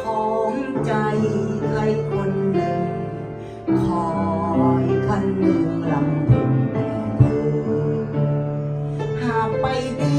ของใจใครคนหนึ่ง คอยคันหนึ่งลำพึงแต่เธอหากไปดี